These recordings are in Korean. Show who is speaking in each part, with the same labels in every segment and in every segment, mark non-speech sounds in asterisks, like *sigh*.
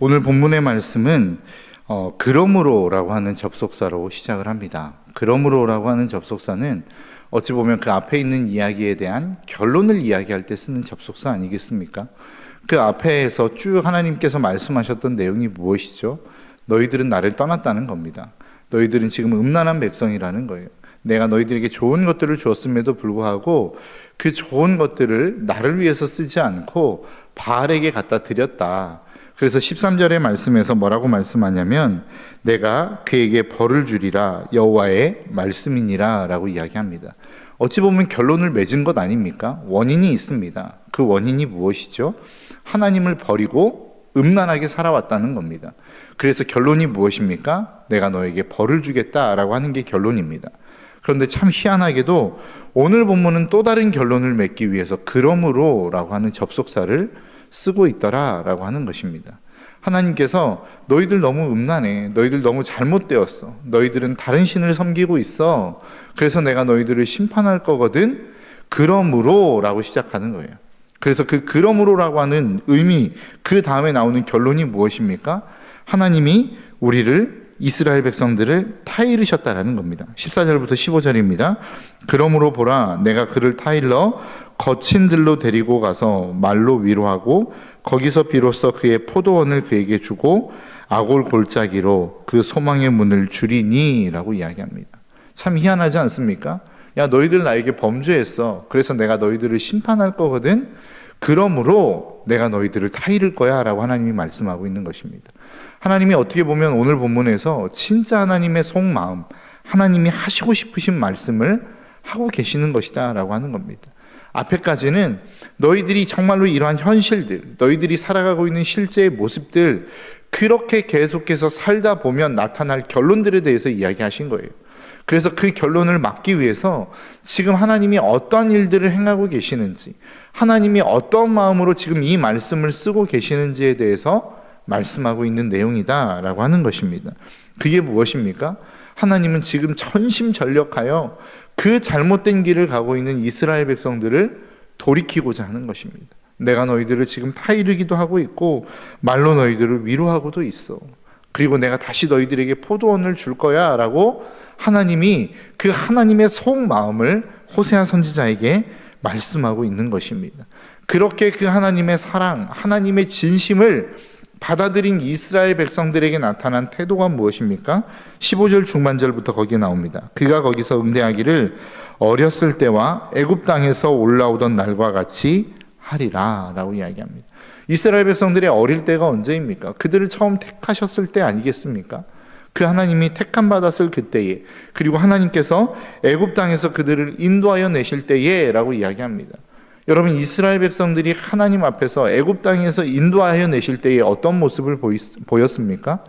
Speaker 1: 오늘 본문의 말씀은 어, 그러므로라고 하는 접속사로 시작을 합니다. 그러므로라고 하는 접속사는 어찌 보면 그 앞에 있는 이야기에 대한 결론을 이야기할 때 쓰는 접속사 아니겠습니까? 그 앞에서 쭉 하나님께서 말씀하셨던 내용이 무엇이죠? 너희들은 나를 떠났다는 겁니다. 너희들은 지금 음란한 백성이라는 거예요. 내가 너희들에게 좋은 것들을 주었음에도 불구하고 그 좋은 것들을 나를 위해서 쓰지 않고 바알에게 갖다 드렸다. 그래서 13절의 말씀에서 뭐라고 말씀하냐면 내가 그에게 벌을 주리라 여호와의 말씀이니라라고 이야기합니다. 어찌 보면 결론을 맺은 것 아닙니까? 원인이 있습니다. 그 원인이 무엇이죠? 하나님을 버리고 음란하게 살아왔다는 겁니다. 그래서 결론이 무엇입니까? 내가 너에게 벌을 주겠다라고 하는 게 결론입니다. 그런데 참 희한하게도 오늘 본문은 또 다른 결론을 맺기 위해서 그러므로라고 하는 접속사를 쓰고 있더라라고 하는 것입니다. 하나님께서 너희들 너무 음란해. 너희들 너무 잘못되었어. 너희들은 다른 신을 섬기고 있어. 그래서 내가 너희들을 심판할 거거든. 그러므로라고 시작하는 거예요. 그래서 그 그러므로라고 하는 의미 그 다음에 나오는 결론이 무엇입니까? 하나님이 우리를 이스라엘 백성들을 타이르셨다라는 겁니다. 14절부터 15절입니다. 그러므로 보라 내가 그를 타일러 거친 들로 데리고 가서 말로 위로하고 거기서 비로소 그의 포도원을 그에게 주고 아골 골짜기로 그 소망의 문을 줄이니라고 이야기합니다. 참 희한하지 않습니까? 야 너희들 나에게 범죄했어. 그래서 내가 너희들을 심판할 거거든. 그러므로 내가 너희들을 타이를 거야라고 하나님이 말씀하고 있는 것입니다. 하나님이 어떻게 보면 오늘 본문에서 진짜 하나님의 속마음, 하나님이 하시고 싶으신 말씀을 하고 계시는 것이다라고 하는 겁니다. 앞에까지는 너희들이 정말로 이러한 현실들, 너희들이 살아가고 있는 실제의 모습들, 그렇게 계속해서 살다 보면 나타날 결론들에 대해서 이야기하신 거예요. 그래서 그 결론을 막기 위해서 지금 하나님이 어떠한 일들을 행하고 계시는지, 하나님이 어떤 마음으로 지금 이 말씀을 쓰고 계시는지에 대해서 말씀하고 있는 내용이다라고 하는 것입니다. 그게 무엇입니까? 하나님은 지금 천심전력하여 그 잘못된 길을 가고 있는 이스라엘 백성들을 돌이키고자 하는 것입니다. 내가 너희들을 지금 타이르기도 하고 있고 말로 너희들을 위로하고도 있어. 그리고 내가 다시 너희들에게 포도원을 줄 거야라고 하나님이 그 하나님의 속 마음을 호세아 선지자에게 말씀하고 있는 것입니다. 그렇게 그 하나님의 사랑, 하나님의 진심을 받아들인 이스라엘 백성들에게 나타난 태도가 무엇입니까? 15절 중반절부터 거기에 나옵니다. 그가 거기서 응대하기를 어렸을 때와 애굽 땅에서 올라오던 날과 같이 하리라라고 이야기합니다. 이스라엘 백성들의 어릴 때가 언제입니까? 그들을 처음 택하셨을 때 아니겠습니까? 그 하나님이 택함 받았을 그때에 그리고 하나님께서 애굽 땅에서 그들을 인도하여 내실 때에라고 이야기합니다. 여러분 이스라엘 백성들이 하나님 앞에서 애굽 땅에서 인도하여 내실 때에 어떤 모습을 보였습니까?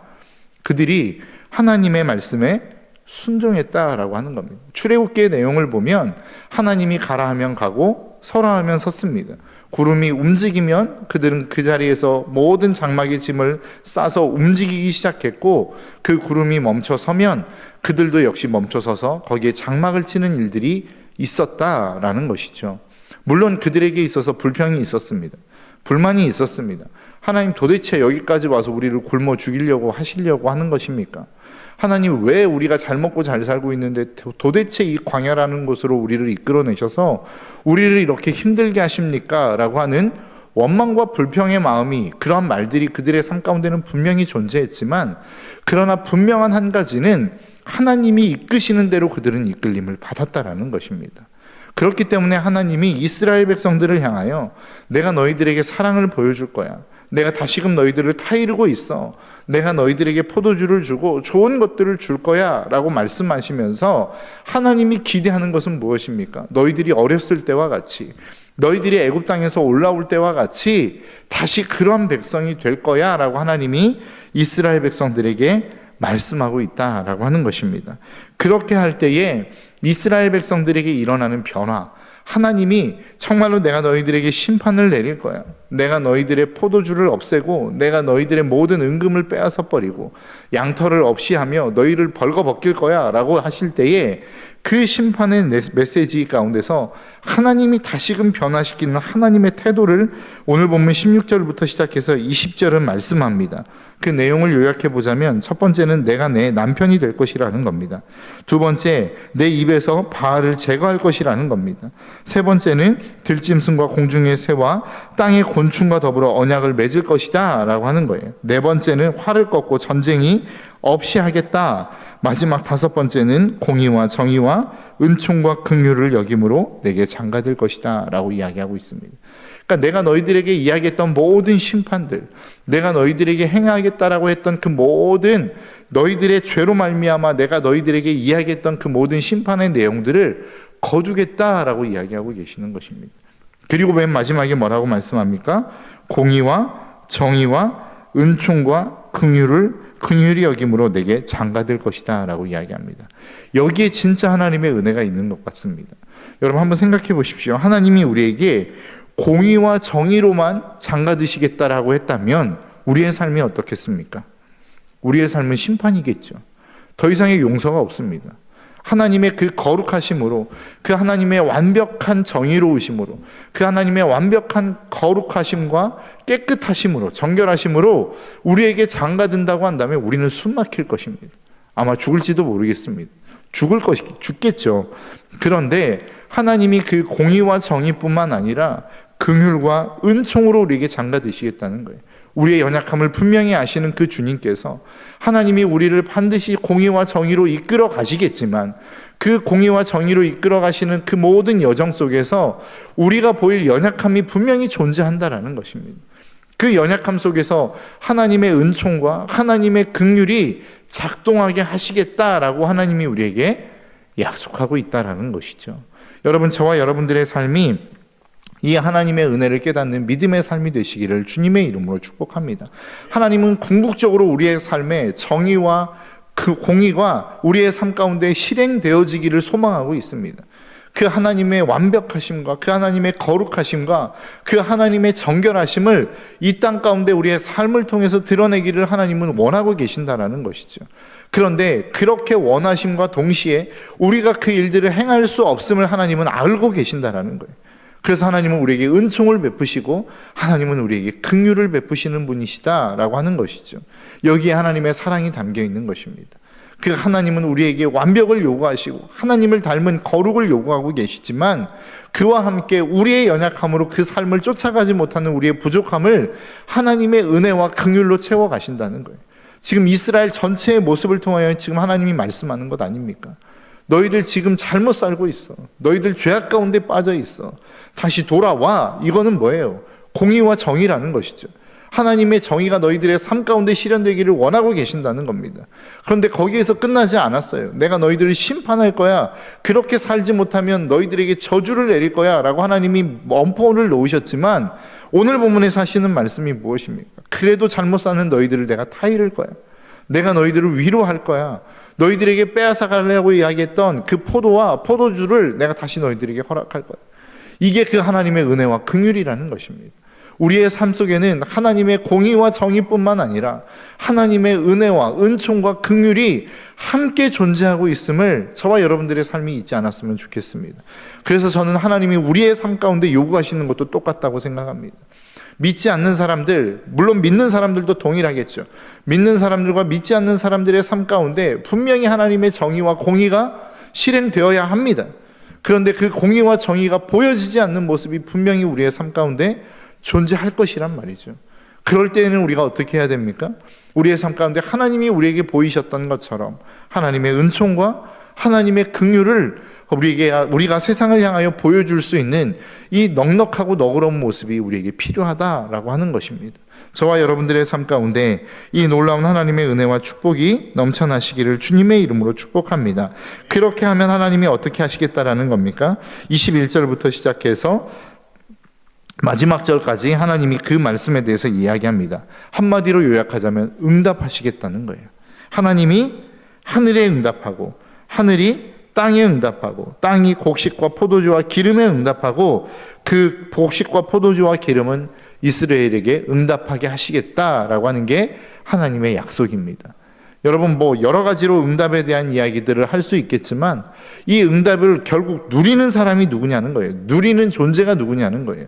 Speaker 1: 그들이 하나님의 말씀에 순종했다라고 하는 겁니다. 출애굽기의 내용을 보면 하나님이 가라 하면 가고 서라 하면 섰습니다. 구름이 움직이면 그들은 그 자리에서 모든 장막의 짐을 싸서 움직이기 시작했고 그 구름이 멈춰 서면 그들도 역시 멈춰 서서 거기에 장막을 치는 일들이 있었다라는 것이죠. 물론 그들에게 있어서 불평이 있었습니다. 불만이 있었습니다. 하나님 도대체 여기까지 와서 우리를 굶어 죽이려고 하시려고 하는 것입니까? 하나님 왜 우리가 잘 먹고 잘 살고 있는데 도대체 이 광야라는 곳으로 우리를 이끌어내셔서 우리를 이렇게 힘들게 하십니까? 라고 하는 원망과 불평의 마음이 그러한 말들이 그들의 삶 가운데는 분명히 존재했지만 그러나 분명한 한 가지는 하나님이 이끄시는 대로 그들은 이끌림을 받았다라는 것입니다. 그렇기 때문에 하나님이 이스라엘 백성들을 향하여 내가 너희들에게 사랑을 보여줄 거야. 내가 다시금 너희들을 타이르고 있어. 내가 너희들에게 포도주를 주고 좋은 것들을 줄 거야. 라고 말씀하시면서 하나님이 기대하는 것은 무엇입니까? 너희들이 어렸을 때와 같이 너희들이 애굽 땅에서 올라올 때와 같이 다시 그런 백성이 될 거야. 라고 하나님이 이스라엘 백성들에게 말씀하고 있다라고 하는 것입니다. 그렇게 할 때에 이스라엘 백성들에게 일어나는 변화, 하나님이 정말로 내가 너희들에게 심판을 내릴 거야. 내가 너희들의 포도주를 없애고 내가 너희들의 모든 은금을 빼앗아 버리고 양털을 없이 하며 너희를 벌거벗길 거야 라고 하실 때에 그 심판의 메- 메시지 가운데서 하나님이 다시금 변화시키는 하나님의 태도를 오늘 보면 16절부터 시작해서 20절은 말씀합니다. 그 내용을 요약해 보자면 첫 번째는 내가 내 남편이 될 것이라는 겁니다. 두 번째, 내 입에서 바알을 제거할 것이라는 겁니다. 세 번째는 들짐승과 공중의 새와 땅의 곤충과 더불어 언약을 맺을 것이다 라고 하는 거예요. 네 번째는 활을 꺾고 전쟁이 없이 하겠다. 마지막 다섯 번째는 공의와 정의와 은총과 긍휼을 여김으로 내게 장가될 것이다라고 이야기하고 있습니다. 그러니까 내가 너희들에게 이야기했던 모든 심판들, 내가 너희들에게 행하겠다라고 했던 그 모든 너희들의 죄로 말미암아 내가 너희들에게 이야기했던 그 모든 심판의 내용들을 거두겠다라고 이야기하고 계시는 것입니다. 그리고 맨 마지막에 뭐라고 말씀합니까? 공의와 정의와 은총과 긍휼을 긍휼히 여김으로 내게 장가될 것이다 라고 이야기합니다. 여기에 진짜 하나님의 은혜가 있는 것 같습니다. 여러분 한번 생각해 보십시오. 하나님이 우리에게 공의와 정의로만 장가드시겠다라고 했다면 우리의 삶이 어떻겠습니까? 우리의 삶은 심판이겠죠. 더 이상의 용서가 없습니다. 하나님의 그 거룩하심으로, 그 하나님의 완벽한 정의로우심으로, 그 하나님의 완벽한 거룩하심과 깨끗하심으로, 정결하심으로 우리에게 장가든다고 한다면 우리는 숨 막힐 것입니다. 아마 죽을지도 모르겠습니다. 죽을 것이, 죽겠죠. 그런데 하나님이 그 공의와 정의뿐만 아니라 긍휼과 은총으로 우리에게 장가드시겠다는 거예요. 우리의 연약함을 분명히 아시는 그 주님께서 하나님이 우리를 반드시 공의와 정의로 이끌어 가시겠지만 그 공의와 정의로 이끌어 가시는 그 모든 여정 속에서 우리가 보일 연약함이 분명히 존재한다라는 것입니다. 그 연약함 속에서 하나님의 은총과 하나님의 긍휼이 작동하게 하시겠다라고 하나님이 우리에게 약속하고 있다라는 것이죠. 여러분 저와 여러분들의 삶이 이 하나님의 은혜를 깨닫는 믿음의 삶이 되시기를 주님의 이름으로 축복합니다. 하나님은 궁극적으로 우리의 삶에 정의와 그 공의가 우리의 삶 가운데 실행되어지기를 소망하고 있습니다. 그 하나님의 완벽하심과 그 하나님의 거룩하심과 그 하나님의 정결하심을 이 땅 가운데 우리의 삶을 통해서 드러내기를 하나님은 원하고 계신다라는 것이죠. 그런데 그렇게 원하심과 동시에 우리가 그 일들을 행할 수 없음을 하나님은 알고 계신다라는 거예요. 그래서 하나님은 우리에게 은총을 베푸시고 하나님은 우리에게 긍휼을 베푸시는 분이시다라고 하는 것이죠. 여기에 하나님의 사랑이 담겨 있는 것입니다. 그 하나님은 우리에게 완벽을 요구하시고 하나님을 닮은 거룩을 요구하고 계시지만 그와 함께 우리의 연약함으로 그 삶을 쫓아가지 못하는 우리의 부족함을 하나님의 은혜와 긍휼로 채워 가신다는 거예요. 지금 이스라엘 전체의 모습을 통하여 지금 하나님이 말씀하는 것 아닙니까? 너희들 지금 잘못 살고 있어. 너희들 죄악 가운데 빠져 있어. 다시 돌아와. 이거는 뭐예요? 공의와 정의라는 것이죠. 하나님의 정의가 너희들의 삶 가운데 실현되기를 원하고 계신다는 겁니다. 그런데 거기에서 끝나지 않았어요. 내가 너희들을 심판할 거야. 그렇게 살지 못하면 너희들에게 저주를 내릴 거야. 라고 하나님이 엄포를 놓으셨지만 오늘 본문에서 하시는 말씀이 무엇입니까? 그래도 잘못 사는 너희들을 내가 타이를 거야. 내가 너희들을 위로할 거야. 너희들에게 빼앗아 가려고 이야기했던 그 포도와 포도주를 내가 다시 너희들에게 허락할 거야. 이게 그 하나님의 은혜와 긍휼이라는 것입니다. 우리의 삶 속에는 하나님의 공의와 정의뿐만 아니라 하나님의 은혜와 은총과 긍휼이 함께 존재하고 있음을 저와 여러분들의 삶이 잊지 않았으면 좋겠습니다. 그래서 저는 하나님이 우리의 삶 가운데 요구하시는 것도 똑같다고 생각합니다. 믿지 않는 사람들, 물론 믿는 사람들도 동일하겠죠. 믿는 사람들과 믿지 않는 사람들의 삶 가운데 분명히 하나님의 정의와 공의가 실행되어야 합니다. 그런데 그 공의와 정의가 보여지지 않는 모습이 분명히 우리의 삶 가운데 존재할 것이란 말이죠. 그럴 때에는 우리가 어떻게 해야 됩니까? 우리의 삶 가운데 하나님이 우리에게 보이셨던 것처럼 하나님의 은총과 하나님의 긍휼을 우리에게 우리가 세상을 향하여 보여줄 수 있는 이 넉넉하고 너그러운 모습이 우리에게 필요하다라고 하는 것입니다. 저와 여러분들의 삶 가운데 이 놀라운 하나님의 은혜와 축복이 넘쳐나시기를 주님의 이름으로 축복합니다. 그렇게 하면 하나님이 어떻게 하시겠다라는 겁니까? 21절부터 시작해서 마지막 절까지 하나님이 그 말씀에 대해서 이야기합니다. 한마디로 요약하자면 응답하시겠다는 거예요. 하나님이 하늘에 응답하고 하늘이 땅에 응답하고 땅이 곡식과 포도주와 기름에 응답하고 그 곡식과 포도주와 기름은 이스라엘에게 응답하게 하시겠다라고 하는 게 하나님의 약속입니다. 여러분 뭐 여러 가지로 응답에 대한 이야기들을 할 수 있겠지만 이 응답을 결국 누리는 사람이 누구냐는 거예요. 누리는 존재가 누구냐는 거예요.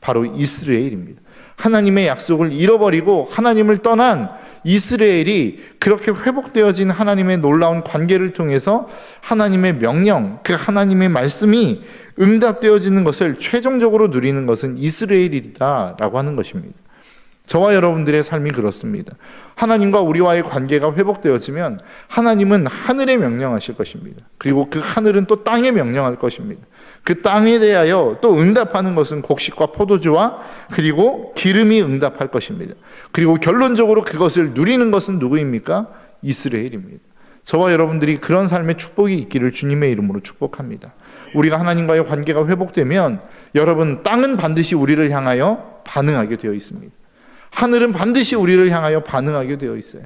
Speaker 1: 바로 이스라엘입니다. 하나님의 약속을 잃어버리고 하나님을 떠난 이스라엘이 그렇게 회복되어진 하나님의 놀라운 관계를 통해서 하나님의 명령, 그 하나님의 말씀이 응답되어지는 것을 최종적으로 누리는 것은 이스라엘이다라고 하는 것입니다. 저와 여러분들의 삶이 그렇습니다. 하나님과 우리와의 관계가 회복되어지면 하나님은 하늘에 명령하실 것입니다. 그리고 그 하늘은 또 땅에 명령할 것입니다. 그 땅에 대하여 또 응답하는 것은 곡식과 포도주와 그리고 기름이 응답할 것입니다. 그리고 결론적으로 그것을 누리는 것은 누구입니까? 이스라엘입니다. 저와 여러분들이 그런 삶의 축복이 있기를 주님의 이름으로 축복합니다. 우리가 하나님과의 관계가 회복되면 여러분 땅은 반드시 우리를 향하여 반응하게 되어 있습니다. 하늘은 반드시 우리를 향하여 반응하게 되어 있어요.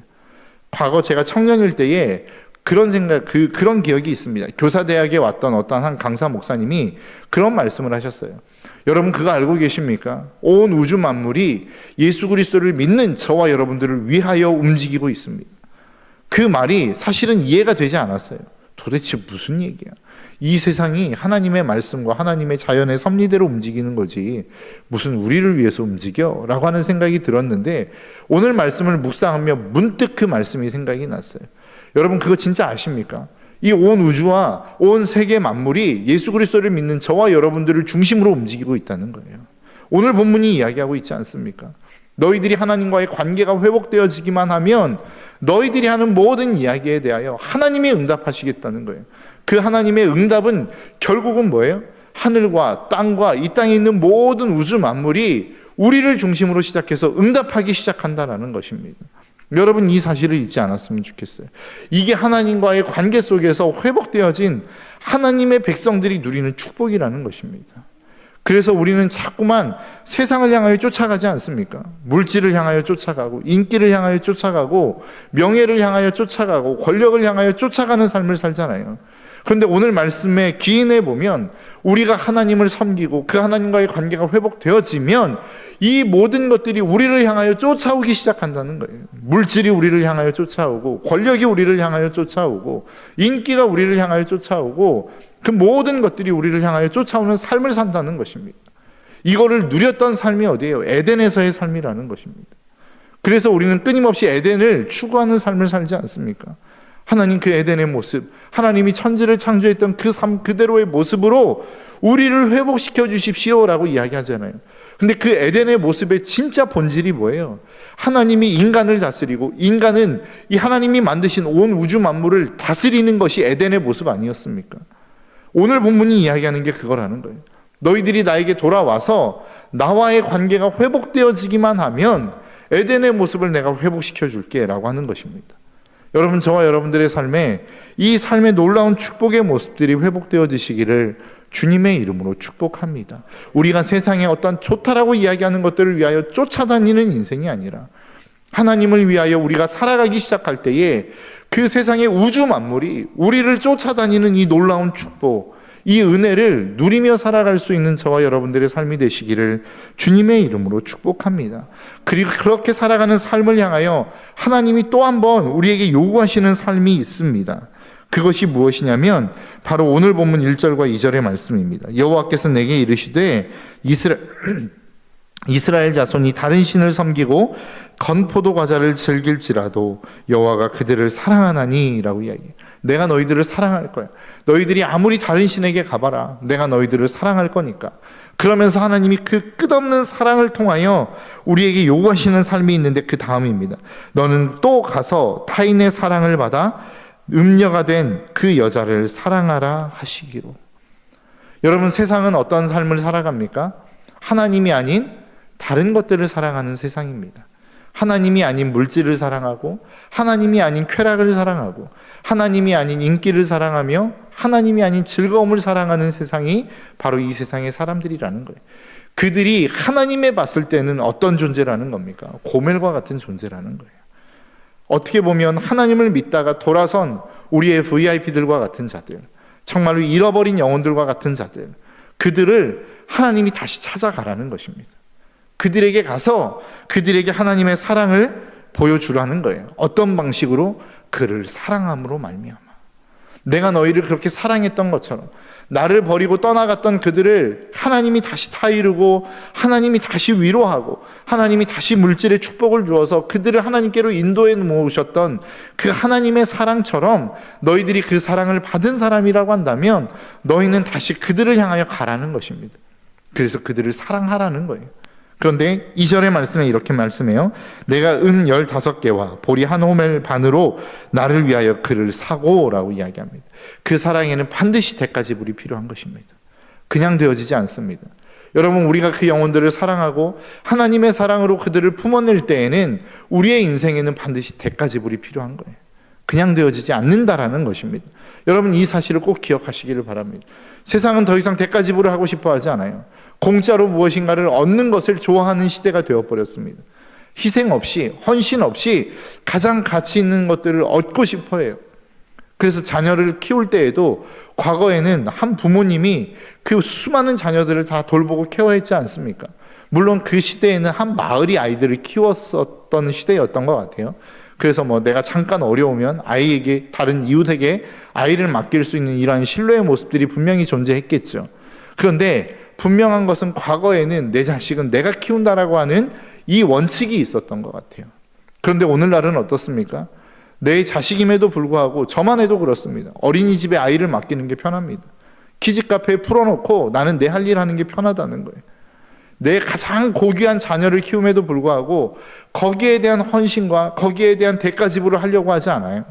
Speaker 1: 과거 제가 청년일 때에 그런 생각, 그, 그런 기억이 있습니다. 교사대학에 왔던 어떤 한 강사 목사님이 그런 말씀을 하셨어요. 여러분, 그거 알고 계십니까? 온 우주 만물이 예수 그리스도를 믿는 저와 여러분들을 위하여 움직이고 있습니다. 그 말이 사실은 이해가 되지 않았어요. 도대체 무슨 얘기야? 이 세상이 하나님의 말씀과 하나님의 자연의 섭리대로 움직이는 거지 무슨 우리를 위해서 움직여? 라고 하는 생각이 들었는데 오늘 말씀을 묵상하며 문득 그 말씀이 생각이 났어요. 여러분 그거 진짜 아십니까? 이 온 우주와 온 세계 만물이 예수 그리스도를 믿는 저와 여러분들을 중심으로 움직이고 있다는 거예요. 오늘 본문이 이야기하고 있지 않습니까? 너희들이 하나님과의 관계가 회복되어지기만 하면 너희들이 하는 모든 이야기에 대하여 하나님이 응답하시겠다는 거예요. 그 하나님의 응답은 결국은 뭐예요? 하늘과 땅과 이 땅에 있는 모든 우주 만물이 우리를 중심으로 시작해서 응답하기 시작한다라는 것입니다. 여러분 이 사실을 잊지 않았으면 좋겠어요. 이게 하나님과의 관계 속에서 회복되어진 하나님의 백성들이 누리는 축복이라는 것입니다. 그래서 우리는 자꾸만 세상을 향하여 쫓아가지 않습니까? 물질을 향하여 쫓아가고, 인기를 향하여 쫓아가고, 명예를 향하여 쫓아가고, 권력을 향하여 쫓아가는 삶을 살잖아요. 그런데 오늘 말씀에 기인해 보면 우리가 하나님을 섬기고 그 하나님과의 관계가 회복되어지면 이 모든 것들이 우리를 향하여 쫓아오기 시작한다는 거예요. 물질이 우리를 향하여 쫓아오고 권력이 우리를 향하여 쫓아오고 인기가 우리를 향하여 쫓아오고 그 모든 것들이 우리를 향하여 쫓아오는 삶을 산다는 것입니다. 이거를 누렸던 삶이 어디예요? 에덴에서의 삶이라는 것입니다. 그래서 우리는 끊임없이 에덴을 추구하는 삶을 살지 않습니까? 하나님 그 에덴의 모습, 하나님이 천지를 창조했던 그 삶 그대로의 모습으로 우리를 회복시켜 주십시오라고 이야기하잖아요. 근데 그 에덴의 모습의 진짜 본질이 뭐예요? 하나님이 인간을 다스리고 인간은 이 하나님이 만드신 온 우주 만물을 다스리는 것이 에덴의 모습 아니었습니까? 오늘 본문이 이야기하는 게 그거라는 거예요. 너희들이 나에게 돌아와서 나와의 관계가 회복되어지기만 하면 에덴의 모습을 내가 회복시켜 줄게라고 하는 것입니다. 여러분 저와 여러분들의 삶에 이 삶의 놀라운 축복의 모습들이 회복되어지시기를 주님의 이름으로 축복합니다. 우리가 세상에 어떤 좋다라고 이야기하는 것들을 위하여 쫓아다니는 인생이 아니라 하나님을 위하여 우리가 살아가기 시작할 때에 그 세상의 우주 만물이 우리를 쫓아다니는 이 놀라운 축복, 이 은혜를 누리며 살아갈 수 있는 저와 여러분들의 삶이 되시기를 주님의 이름으로 축복합니다. 그리고 그렇게 살아가는 삶을 향하여 하나님이 또 한 번 우리에게 요구하시는 삶이 있습니다. 그것이 무엇이냐면 바로 오늘 본문 1절과 2절의 말씀입니다. 여호와께서 내게 이르시되 이스라 *clears throat* 이스라엘 자손이 다른 신을 섬기고 건포도 과자를 즐길지라도 여호와가 그들을 사랑하나니라고 이야기해요. 내가 너희들을 사랑할 거야. 너희들이 아무리 다른 신에게 가봐라. 내가 너희들을 사랑할 거니까. 그러면서 하나님이 그 끝없는 사랑을 통하여 우리에게 요구하시는 삶이 있는데 그 다음입니다. 너는 또 가서 타인의 사랑을 받아 음녀가 된 그 여자를 사랑하라 하시기로. 여러분 세상은 어떤 삶을 살아갑니까? 하나님이 아닌 다른 것들을 사랑하는 세상입니다. 하나님이 아닌 물질을 사랑하고 하나님이 아닌 쾌락을 사랑하고 하나님이 아닌 인기를 사랑하며 하나님이 아닌 즐거움을 사랑하는 세상이 바로 이 세상의 사람들이라는 거예요. 그들이 하나님에 봤을 때는 어떤 존재라는 겁니까? 고멜과 같은 존재라는 거예요. 어떻게 보면 하나님을 믿다가 돌아선 우리의 VIP들과 같은 자들, 정말로 잃어버린 영혼들과 같은 자들, 그들을 하나님이 다시 찾아가라는 것입니다. 그들에게 가서 그들에게 하나님의 사랑을 보여주라는 거예요. 어떤 방식으로? 그를 사랑함으로 말미암아. 내가 너희를 그렇게 사랑했던 것처럼 나를 버리고 떠나갔던 그들을 하나님이 다시 타이르고 하나님이 다시 위로하고 하나님이 다시 물질의 축복을 주어서 그들을 하나님께로 인도해 모으셨던 그 하나님의 사랑처럼 너희들이 그 사랑을 받은 사람이라고 한다면 너희는 다시 그들을 향하여 가라는 것입니다. 그래서 그들을 사랑하라는 거예요. 그런데 이절의 말씀에 이렇게 말씀해요. 내가 은 열다섯 개와 보리 한 호멜 반으로 나를 위하여 그를 사고라고 이야기합니다. 그 사랑에는 반드시 대가지불이 필요한 것입니다. 그냥 되어지지 않습니다. 여러분 우리가 그 영혼들을 사랑하고 하나님의 사랑으로 그들을 품어낼 때에는 우리의 인생에는 반드시 대가지불이 필요한 거예요. 그냥 되어지지 않는다라는 것입니다. 여러분 이 사실을 꼭 기억하시기를 바랍니다. 세상은 더 이상 대가 지불을 하고 싶어 하지 않아요. 공짜로 무엇인가를 얻는 것을 좋아하는 시대가 되어버렸습니다. 희생 없이, 헌신 없이 가장 가치 있는 것들을 얻고 싶어 해요. 그래서 자녀를 키울 때에도 과거에는 한 부모님이 그 수많은 자녀들을 다 돌보고 케어했지 않습니까? 물론 그 시대에는 한 마을이 아이들을 키웠었던 시대였던 것 같아요. 그래서 뭐 내가 잠깐 어려우면 아이에게 다른 이웃에게 아이를 맡길 수 있는 이러한 신뢰의 모습들이 분명히 존재했겠죠. 그런데 분명한 것은 과거에는 내 자식은 내가 키운다라고 하는 이 원칙이 있었던 것 같아요. 그런데 오늘날은 어떻습니까? 내 자식임에도 불구하고 저만 해도 그렇습니다. 어린이집에 아이를 맡기는 게 편합니다. 키즈 카페에 풀어놓고 나는 내 할 일 하는 게 편하다는 거예요. 내 가장 고귀한 자녀를 키움에도 불구하고 거기에 대한 헌신과 거기에 대한 대가 지불을 하려고 하지 않아요.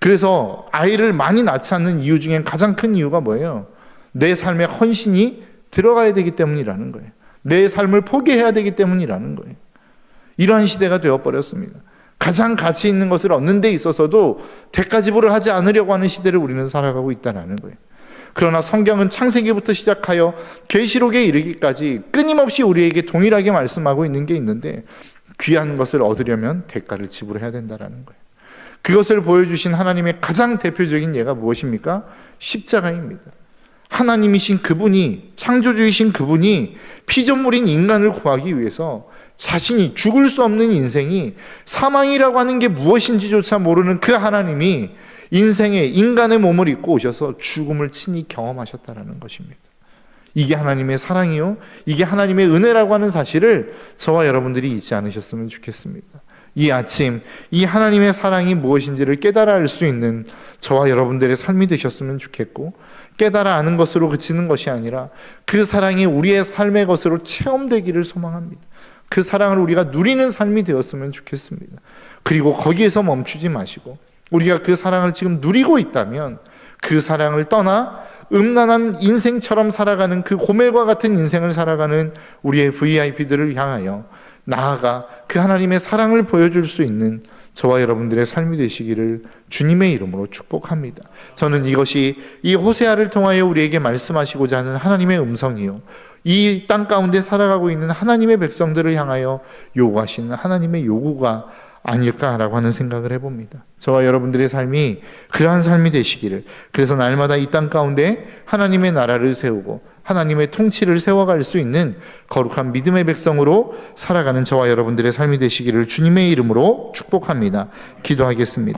Speaker 1: 그래서 아이를 많이 낳지 않는 이유 중엔 가장 큰 이유가 뭐예요? 내 삶에 헌신이 들어가야 되기 때문이라는 거예요. 내 삶을 포기해야 되기 때문이라는 거예요. 이러한 시대가 되어버렸습니다. 가장 가치 있는 것을 얻는 데 있어서도 대가 지불을 하지 않으려고 하는 시대를 우리는 살아가고 있다는 거예요. 그러나 성경은 창세기부터 시작하여 계시록에 이르기까지 끊임없이 우리에게 동일하게 말씀하고 있는 게 있는데 귀한 것을 얻으려면 대가를 지불해야 된다는 거예요. 그것을 보여주신 하나님의 가장 대표적인 예가 무엇입니까? 십자가입니다. 하나님이신 그분이 창조주이신 그분이 피조물인 인간을 구하기 위해서 자신이 죽을 수 없는 인생이 사망이라고 하는 게 무엇인지조차 모르는 그 하나님이 인생에 인간의 몸을 입고 오셔서 죽음을 친히 경험하셨다라는 것입니다. 이게 하나님의 사랑이요. 이게 하나님의 은혜라고 하는 사실을 저와 여러분들이 잊지 않으셨으면 좋겠습니다. 이 아침 이 하나님의 사랑이 무엇인지를 깨달아 알 수 있는 저와 여러분들의 삶이 되셨으면 좋겠고 깨달아 아는 것으로 그치는 것이 아니라 그 사랑이 우리의 삶의 것으로 체험되기를 소망합니다. 그 사랑을 우리가 누리는 삶이 되었으면 좋겠습니다. 그리고 거기에서 멈추지 마시고 우리가 그 사랑을 지금 누리고 있다면 그 사랑을 떠나 음란한 인생처럼 살아가는 그 고멜과 같은 인생을 살아가는 우리의 VIP들을 향하여 나아가 그 하나님의 사랑을 보여줄 수 있는 저와 여러분들의 삶이 되시기를 주님의 이름으로 축복합니다. 저는 이것이 이 호세아를 통하여 우리에게 말씀하시고자 하는 하나님의 음성이요. 이 땅 가운데 살아가고 있는 하나님의 백성들을 향하여 요구하시는 하나님의 요구가 아닐까라고 하는 생각을 해봅니다. 저와 여러분들의 삶이 그러한 삶이 되시기를. 그래서 날마다 이 땅 가운데 하나님의 나라를 세우고 하나님의 통치를 세워갈 수 있는 거룩한 믿음의 백성으로 살아가는 저와 여러분들의 삶이 되시기를 주님의 이름으로 축복합니다. 기도하겠습니다.